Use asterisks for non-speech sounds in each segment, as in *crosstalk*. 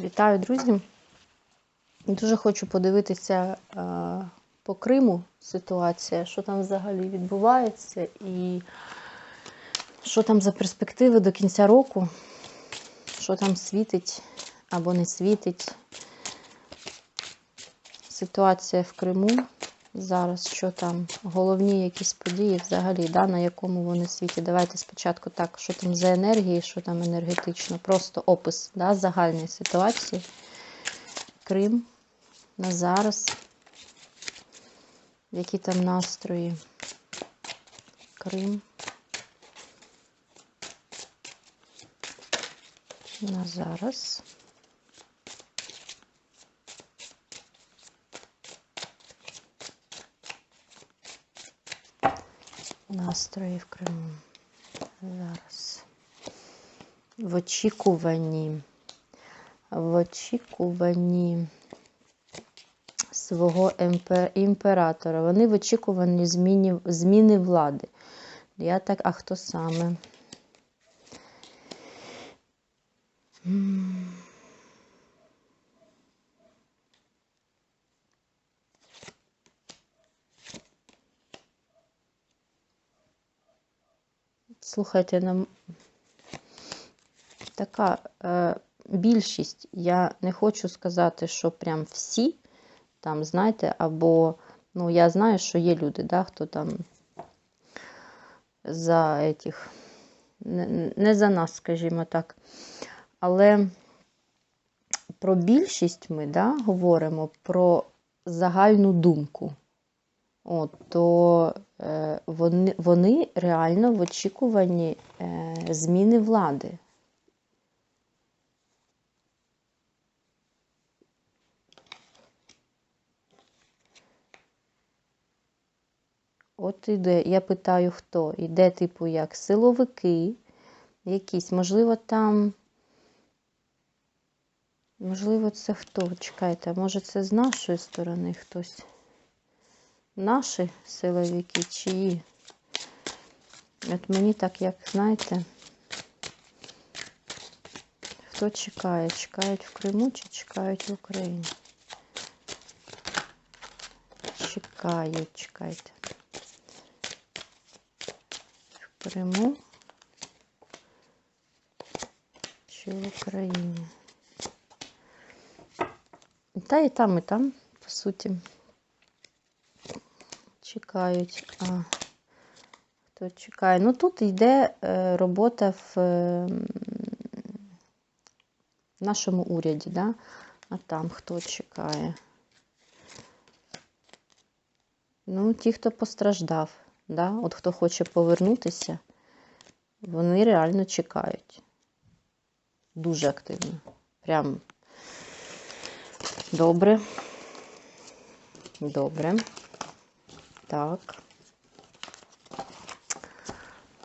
Вітаю, друзі! Дуже хочу подивитися е, по Криму ситуація, що там взагалі відбувається, і що там за перспективи до кінця року, що там світить або не світить. Ситуація в Криму зараз, що там, головні якісь події взагалі, да, на якому вони світі. Давайте спочатку так, що там за енергії, що там енергетично, просто опис да, загальної ситуації. Крим на зараз. Які там настрої? Крим. На зараз. Настрої в Криму. Зараз. В очікуванні. В очікуванні свого імператора. Вони в очікуванні зміни, зміни влади. Я так, а хто саме? Слухайте, нам така е, більшість, я не хочу сказати, що прям всі, там, знаєте, або, ну, я знаю, що є люди, да, хто там за этих, не, не за нас, скажімо так. Але про більшість ми да, говоримо про загальну думку. От, то е, вони вони реально в очікуванні е, зміни влади. От іде, я питаю, хто? Іде, типу, як силовики, якісь, можливо, там. Можливо, це хто? Чекайте, може це з нашої сторони хтось? Наші силовики чиї? От мені так, як знаєте, хто чекає? Чекають в Криму чи чекають в Україні? Чекають, чекайте. В Криму чи в Україні? Та і там, і там, по суті чекають. А, Хто чекає? Ну тут йде е, робота в нашому уряді, да? а там хто чекає? Ну, ті, хто постраждав, да? от хто хоче повернутися, вони реально чекають. Дуже активно. Прям добре. Добре. Так.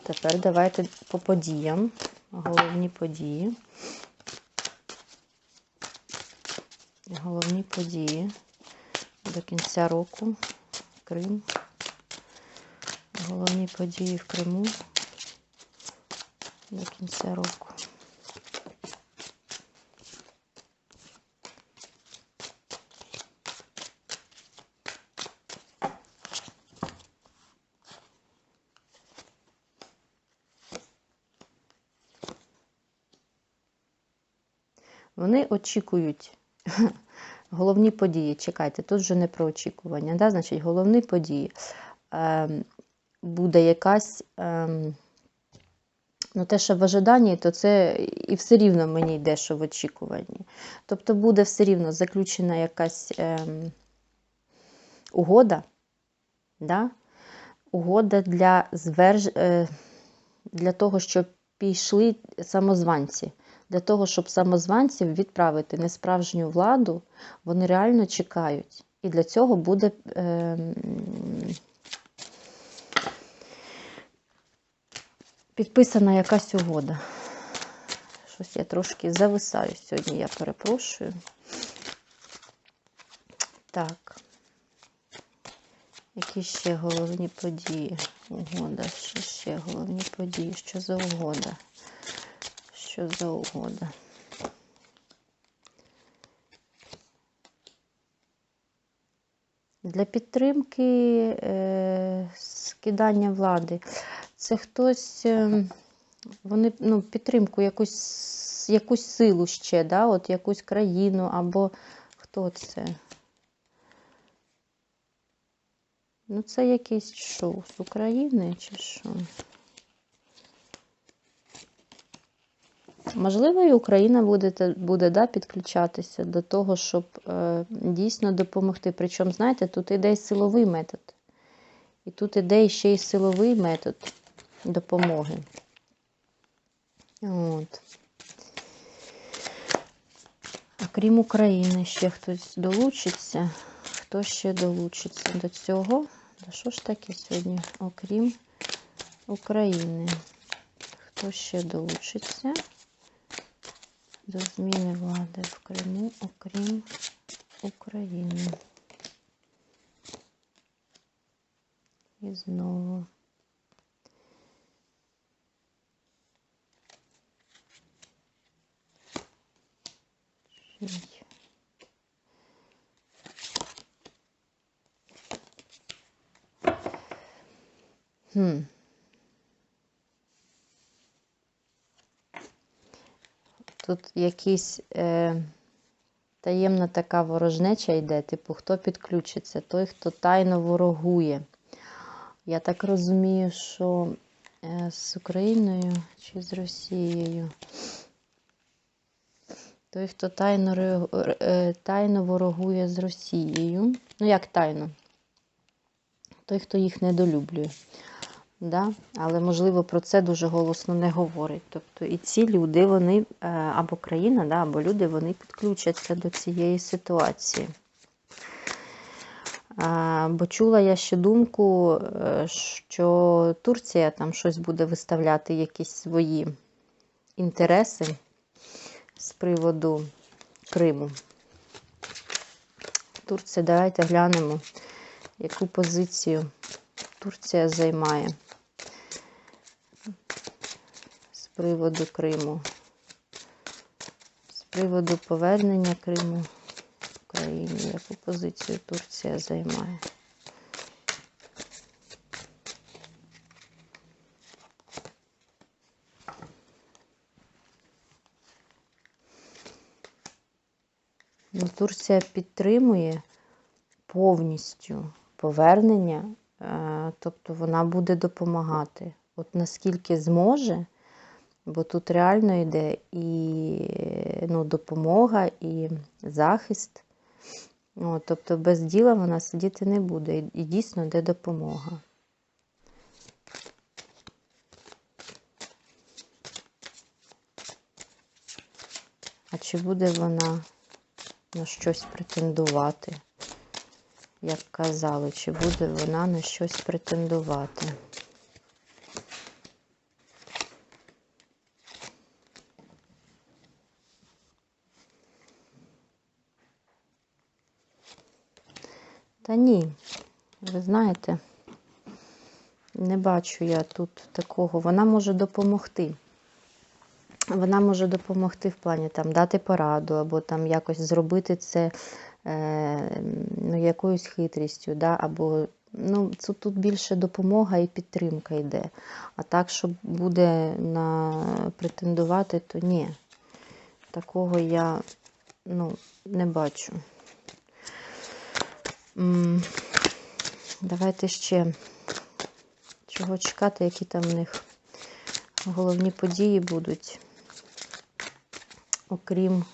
Тепер давайте по подіям. Головні події. Головні події до кінця року. Крим. Головні події в Криму до кінця року. Вони очікують *laughs* головні події. Чекайте, тут вже не про очікування. Да? Значить, головні події. Ем, буде якась. Ем, ну, те, що в ожиданні, то це і все рівно мені йде, що в очікуванні. Тобто буде все рівно заключена якась ем, угода, да? угода для зверж... Е, для того, щоб пішли самозванці. Для того, щоб самозванців відправити несправжню владу, вони реально чекають. І для цього буде е, підписана якась угода. Щось я трошки зависаю сьогодні, я перепрошую. Так. Які ще головні події? Угода, що ще головні події? Що за угода? що за угода. Для підтримки е, скидання влади. Це хтось, е, вони ну, підтримку, якусь якусь силу ще, да, от якусь країну, або хто це? Ну, це якийсь шоу з України чи що? Можливо, і Україна буде, буде да, підключатися до того, щоб е, дійсно допомогти. Причому, знаєте, тут іде й силовий метод. І тут іде ще й силовий метод допомоги. От. А крім України, ще хтось долучиться. Хто ще долучиться до цього? Та що ж таке сьогодні? Окрім України. Хто ще долучиться? До зміни влади в Криму, окрім України. І знову. Хм. Тут якісь е, таємна така ворожнеча йде, типу, хто підключиться? Той, хто тайно ворогує. Я так розумію, що е, з Україною чи з Росією. Той, хто тайно, е, тайно ворогує з Росією. Ну, як тайно? Той, хто їх недолюблює. Да? Але, можливо, про це дуже голосно не говорить. Тобто і ці люди, вони, е, або країна, да, або люди, вони підключаться до цієї ситуації. Бо чула я ще думку, е, що Турція там щось буде виставляти, якісь свої інтереси з приводу Криму. Турція, давайте глянемо, яку позицію Турція займає з приводу Криму, з приводу повернення Криму в Україні, яку позицію Турція займає. Ну, Турція підтримує повністю повернення, е, тобто вона буде допомагати. От наскільки зможе, бо тут реально йде і ну, допомога, і захист. От, тобто без діла вона сидіти не буде. І дійсно йде допомога. А чи буде вона на щось претендувати? Як казали, чи буде вона на щось претендувати? Та ні, ви знаєте, не бачу я тут такого. Вона може допомогти. Вона може допомогти в плані там дати пораду, або там якось зробити це е, ну, якоюсь хитрістю, да, або ну, це тут більше допомога і підтримка йде. А так, що буде на претендувати, то ні. Такого я ну, не бачу. Давайте ще чого чекати, які там в них головні події будуть, окрім,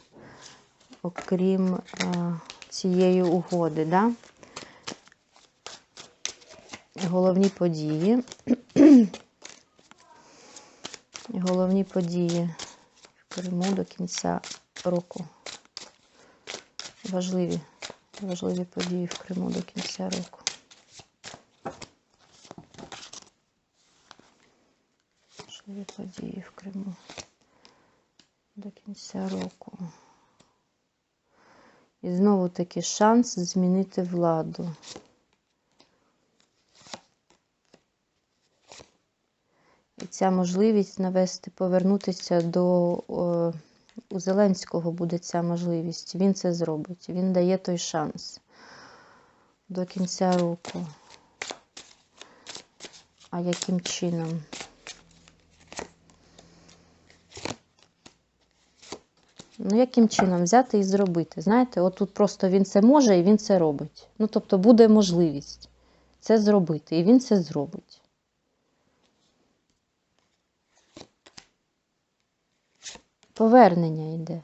окрім е, цієї угоди, да? Головні події. *clears throat* Головні події в Криму до кінця року. Важливі, важливі події в Криму до кінця року. Важливі події в Криму до кінця року. І знову таки шанс змінити владу. І ця можливість навести, повернутися до о, у Зеленського буде ця можливість. Він це зробить. Він дає той шанс. до кінця року. А яким чином? Ну, яким чином взяти і зробити? Знаєте, от тут просто він це може і він це робить. Ну, тобто буде можливість це зробити, і він це зробить. Повернення йде.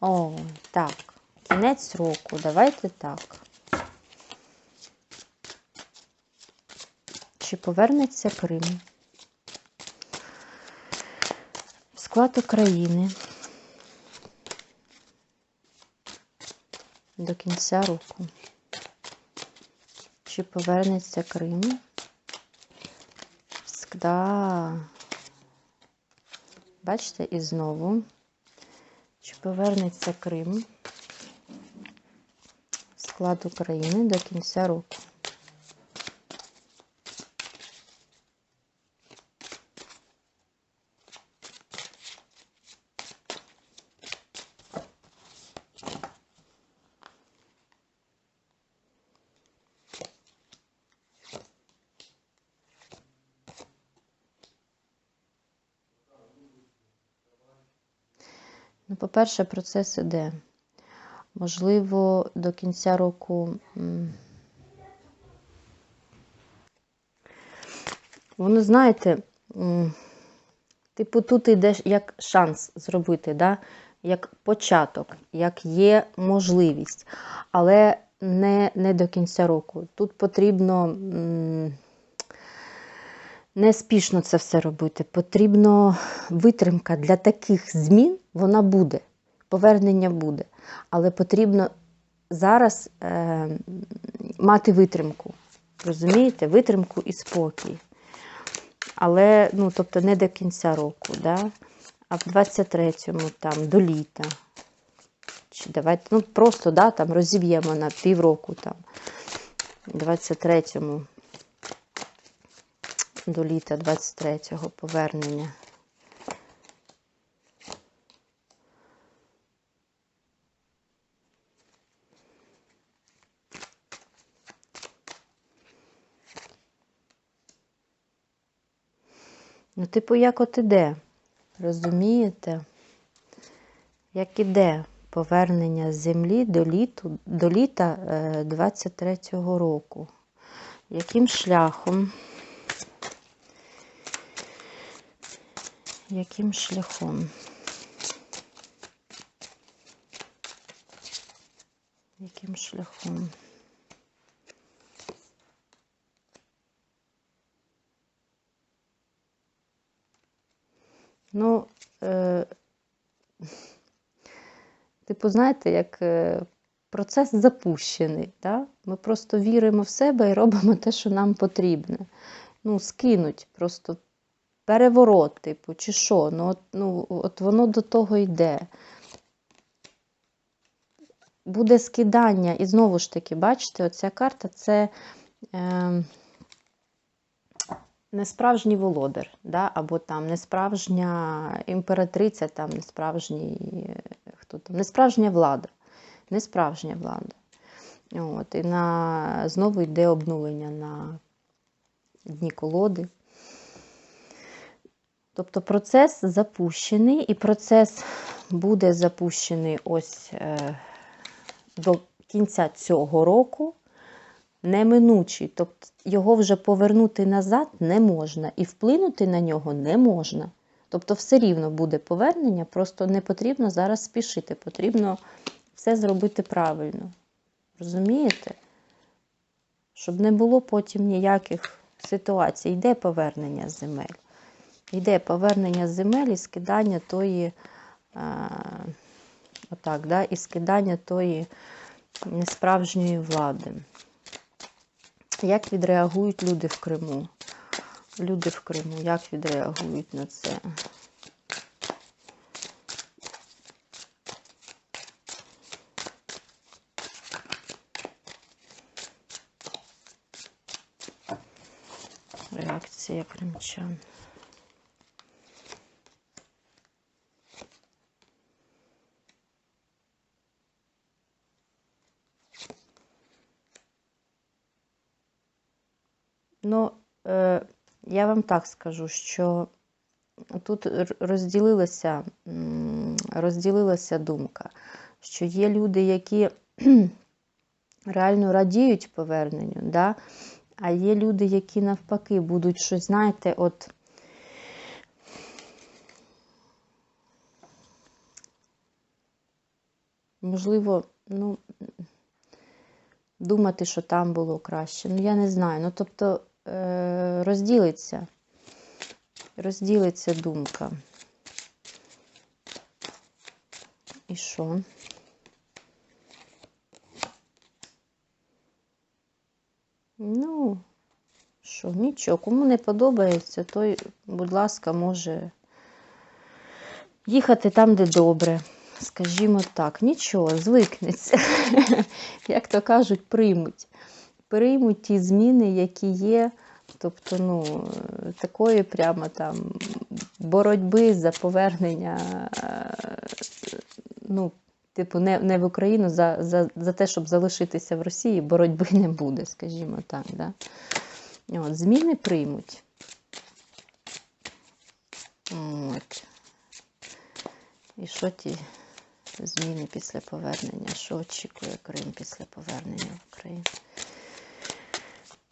О, так. Кінець року. Давайте так. Чи повернеться Крим? Склад України до кінця року. Чи повернеться Крим? Да. Бачите, і знову. Чи повернеться Крим в склад України до кінця року? По-перше, процес іде. Можливо, до кінця року. Воно, знаєте, типу, тут йдеш як шанс зробити, да? як початок, як є можливість, але не, не до кінця року. Тут потрібно. Не спішно це все робити. Потрібно витримка для таких змін, вона буде, повернення буде. Але потрібно зараз е, мати витримку. Розумієте? Витримку і спокій. Але, ну, тобто, не до кінця року, да? а в 23-му там до літа. Чи давайте, ну, просто да, там розіб'ємо на півроку там. 23-му до літа 23-го повернення. Ну, типу, як от іде, розумієте? Як іде повернення з землі до літу, до літа 23-го року? Яким шляхом? Яким шляхом? Яким шляхом? Ну, е, типу, знаєте, як е, процес запущений. Да? Ми просто віримо в себе і робимо те, що нам потрібно. Ну, скинуть просто переворот, типу, чи що. Ну, от, ну, от воно до того йде. Буде скидання, і знову ж таки, бачите, оця карта це е, несправжній володар, да? або там несправжня імператриця, там несправжній, хто там, несправжня влада. Несправжня влада. От, І на, знову йде обнулення на дні колоди. Тобто процес запущений, і процес буде запущений ось е, до кінця цього року, неминучий. Тобто його вже повернути назад не можна, і вплинути на нього не можна. Тобто, все рівно буде повернення, просто не потрібно зараз спішити, потрібно все зробити правильно. Розумієте? Щоб не було потім ніяких ситуацій. Йде повернення земель. Йде повернення земель і скидання тої, а, отак, да, і скидання тої несправжньої влади. Як відреагують люди в Криму? Люди в Криму, як відреагують на це? Реакція кримчан. Ну, е, я вам так скажу, що тут розділилася, розділилася думка, що є люди, які *clears throat* реально радіють поверненню, да? а є люди, які навпаки будуть щось, знаєте, от. Можливо, ну, думати, що там було краще. Ну, я не знаю. Ну, тобто, розділиться, розділиться думка. І що? Ну, що, нічого. Кому не подобається, той, будь ласка, може їхати там, де добре. Скажімо так, нічого, звикнеться. *laughs* Як то кажуть, приймуть. Приймуть ті зміни, які є. Тобто, ну, такої прямо там боротьби за повернення, е, ну, типу, не, не в Україну за, за, за те, щоб залишитися в Росії, боротьби не буде, скажімо так. Да? От, зміни приймуть. От. І що ті зміни після повернення? Що очікує Крим після повернення в Україну?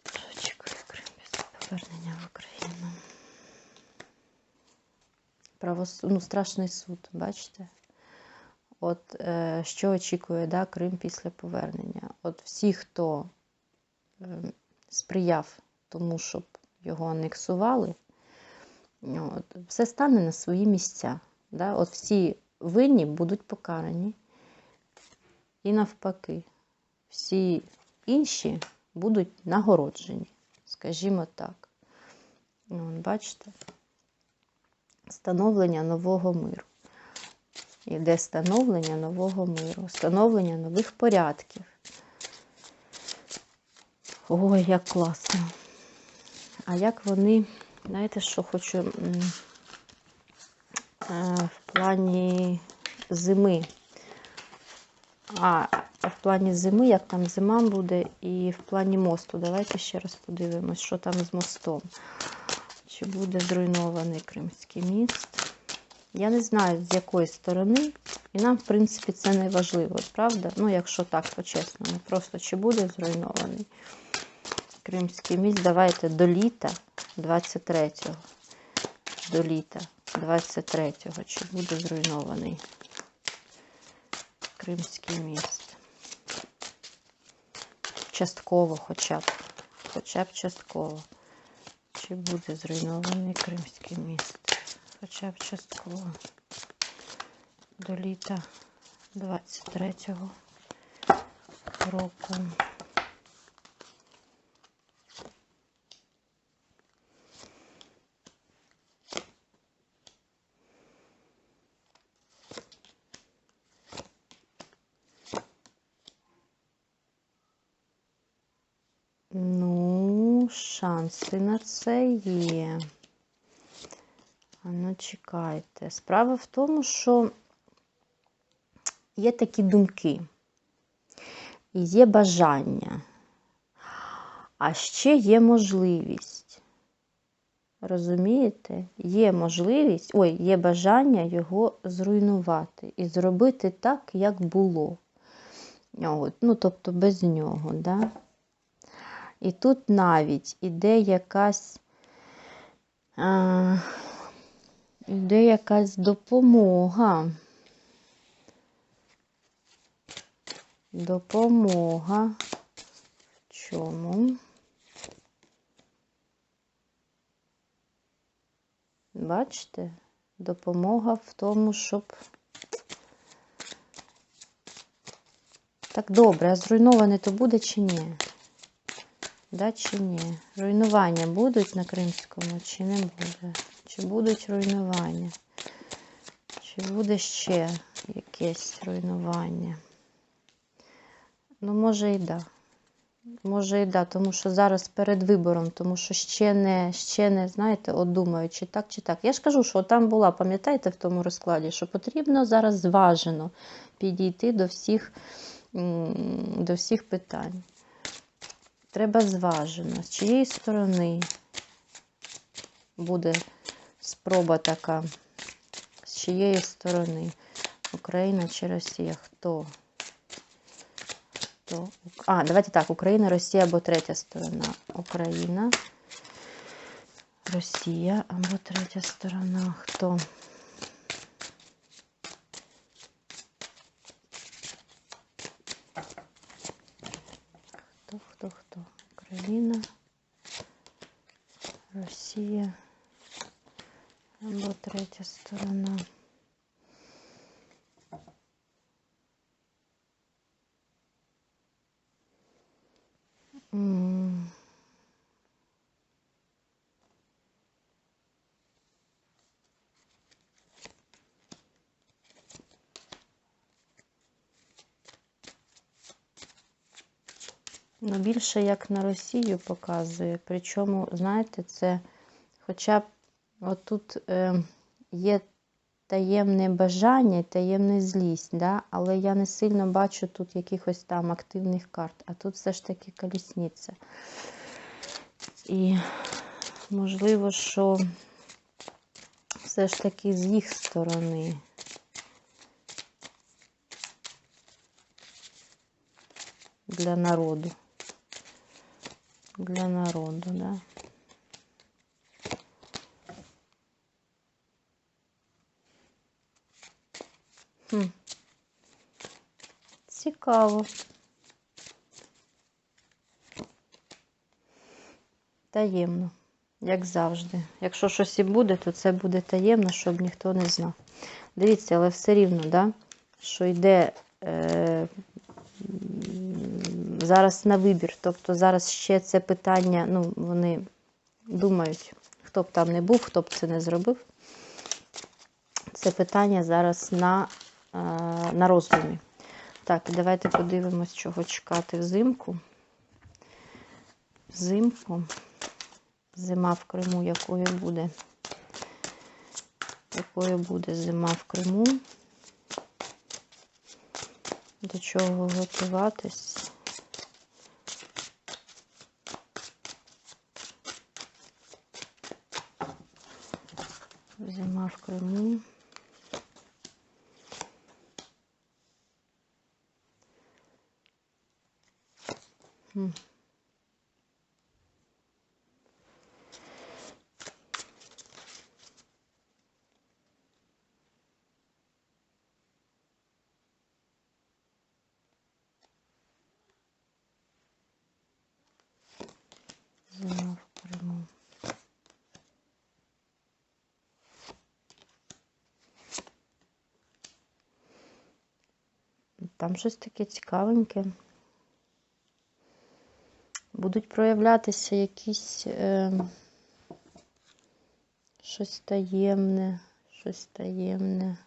Що очікує Крим після повернення в Україну? Правос... Ну, страшний суд, бачите? От е, що очікує да, Крим після повернення? От всі, хто е, сприяв тому, щоб його анексували, от, все стане на свої місця. Да? От всі винні будуть покарані. І навпаки, всі інші будуть нагороджені, скажімо так. Ну, бачите? Становлення нового миру. Іде становлення нового миру, становлення нових порядків. Ой, як класно. А як вони, знаєте, що хочу е, в плані зими. А, в плані зими, як там зима буде, і в плані мосту. Давайте ще раз подивимось, що там з мостом. Чи буде зруйнований Кримський міст? Я не знаю, з якої сторони. І нам, в принципі, це не важливо, правда? Ну, якщо так, по-чесному. Просто чи буде зруйнований Кримський міст. Давайте до літа 23-го. До літа 23-го. Чи буде зруйнований Кримський міст? Частково хоча б. Хоча б частково. Чи буде зруйнований Кримський міст? Хоча б частково. До літа 23-го року. Ну, шанси на це є. Ну, чекайте. Справа в тому, що є такі думки, і є бажання, а ще є можливість. Розумієте? Є можливість, ой, є бажання його зруйнувати і зробити так, як було. От, ну, тобто без нього. Да? І тут навіть іде якась. Іде якась допомога. Допомога. В чому? Бачите? Допомога в тому, щоб. Так добре, а зруйноване то буде чи ні? Да, чи ні? Руйнування будуть на Кримському, чи не буде? Чи будуть руйнування? Чи буде ще якесь руйнування? Ну, може і да. Може і да, тому що зараз перед вибором, тому що ще не, ще не, знаєте, от думають, чи так, чи так. Я ж кажу, що там була, пам'ятаєте, в тому розкладі, що потрібно зараз зважено підійти до всіх, до всіх питань. Треба зважено. З чиєї сторони буде спроба така? З чиєї сторони? Україна чи Росія? Хто? Хто? А, давайте так, Україна, Росія або третя сторона. Україна, Росія або третя сторона. Хто хто, хто? Україна, Росія або третя сторона. Ну, більше як на Росію показує. Причому, знаєте, це хоча б отут е, є таємне бажання і таємна злість, да? але я не сильно бачу тут якихось там активних карт, а тут все ж таки колісниця. І можливо, що все ж таки з їх сторони. Для народу. Для народу, да. Цікаво. Таємно, як завжди. Якщо щось і буде, то це буде таємно, щоб ніхто не знав. Дивіться, але все рівно, да, що йде е, зараз на вибір. Тобто зараз ще це питання, ну, вони думають, хто б там не був, хто б це не зробив. Це питання зараз на, на роздумі. Так, давайте подивимось, чого чекати взимку. Взимку. Зима в Криму, якою буде? Якою буде зима в Криму? До чого готуватись? Зима в Криму. Хм. Зима в Криму. Там щось таке цікавеньке. Будуть проявлятися якісь е, щось таємне, щось таємне.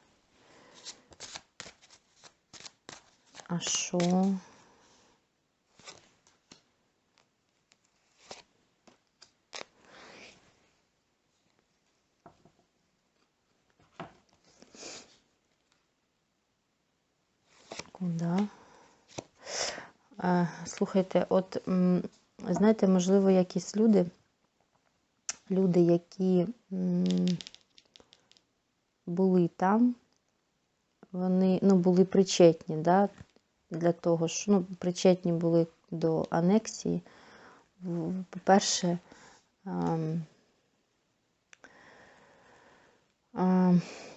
А що? Куда? А, слухайте, от знаєте, можливо, якісь люди, люди, які були там, вони ну, були причетні, да, для того, що ну, причетні були до анексії. По-перше, ам, а,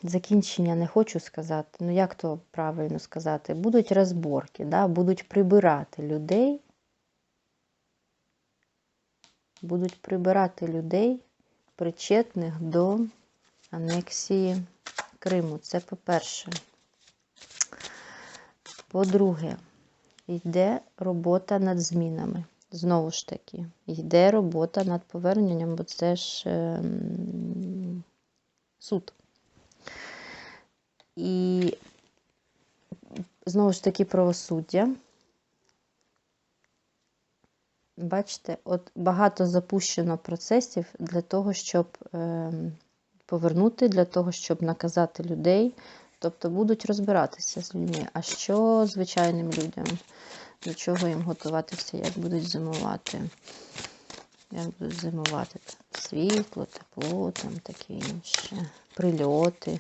закінчення не хочу сказати, ну як то правильно сказати, будуть розборки, да? будуть прибирати людей, будуть прибирати людей, причетних до анексії Криму. Це по-перше. По-друге, йде робота над змінами. Знову ж таки, йде робота над поверненням, бо це ж ем, суд. І знову ж таки правосуддя. Бачите, от багато запущено процесів для того, щоб ем, повернути, для того, щоб наказати людей, Тобто будуть розбиратися з людьми. А що звичайним людям? До чого їм готуватися, як будуть зимувати? Як будуть зимувати? Світло, тепло, там таке інше. Прильоти.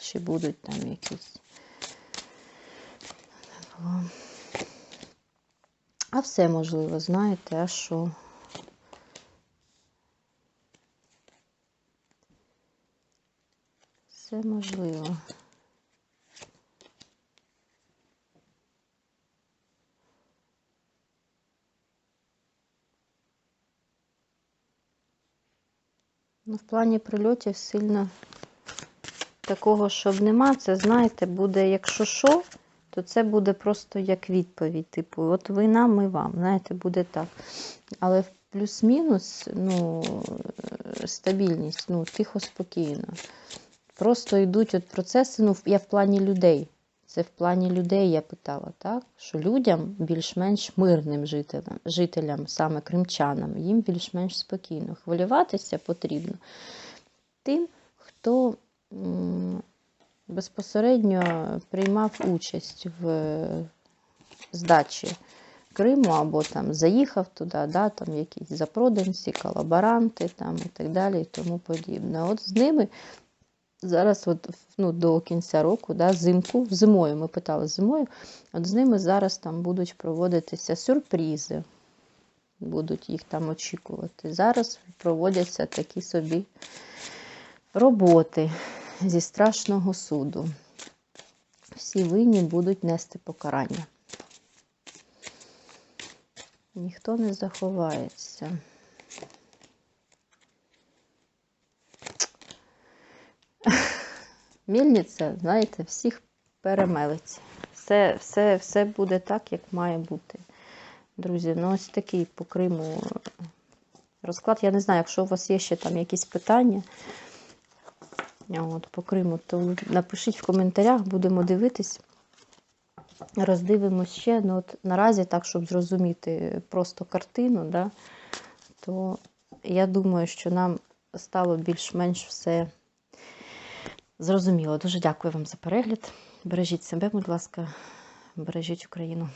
Чи будуть там якісь. А все можливо, знаєте, а що? Все можливо. Ну, в плані прильотів сильно такого, щоб нема, це, знаєте, буде, якщо що, то це буде просто як відповідь. Типу, от ви нам, ми вам. Знаєте, буде так. Але плюс-мінус, ну, стабільність, ну, тихо, спокійно. Просто йдуть от процеси, ну, я в плані людей. Це в плані людей я питала, так? Що людям більш-менш мирним жителям, жителям, саме кримчанам, їм більш-менш спокійно. Хвилюватися потрібно тим, хто безпосередньо приймав участь в здачі Криму або там заїхав туди, да, там якісь запроданці, колаборанти там, і так далі і тому подібне. От з ними зараз, от, ну, до кінця року, да, зимку, зимою, ми питали зимою, от з ними зараз там будуть проводитися сюрпризи, будуть їх там очікувати. Зараз проводяться такі собі роботи зі страшного суду. Всі винні будуть нести покарання. Ніхто не заховається. Мільниця, знаєте, всіх перемелиться. Все, все, все буде так, як має бути. Друзі, ну ось такий по Криму розклад. Я не знаю, якщо у вас є ще там якісь питання от, по Криму, то напишіть в коментарях, будемо дивитись. Роздивимось ще. Ну, от Наразі, так, щоб зрозуміти просто картину, да, то я думаю, що нам стало більш-менш все зрозуміло. Дуже дякую вам за перегляд. Бережіть себе, будь ласка, бережіть Україну.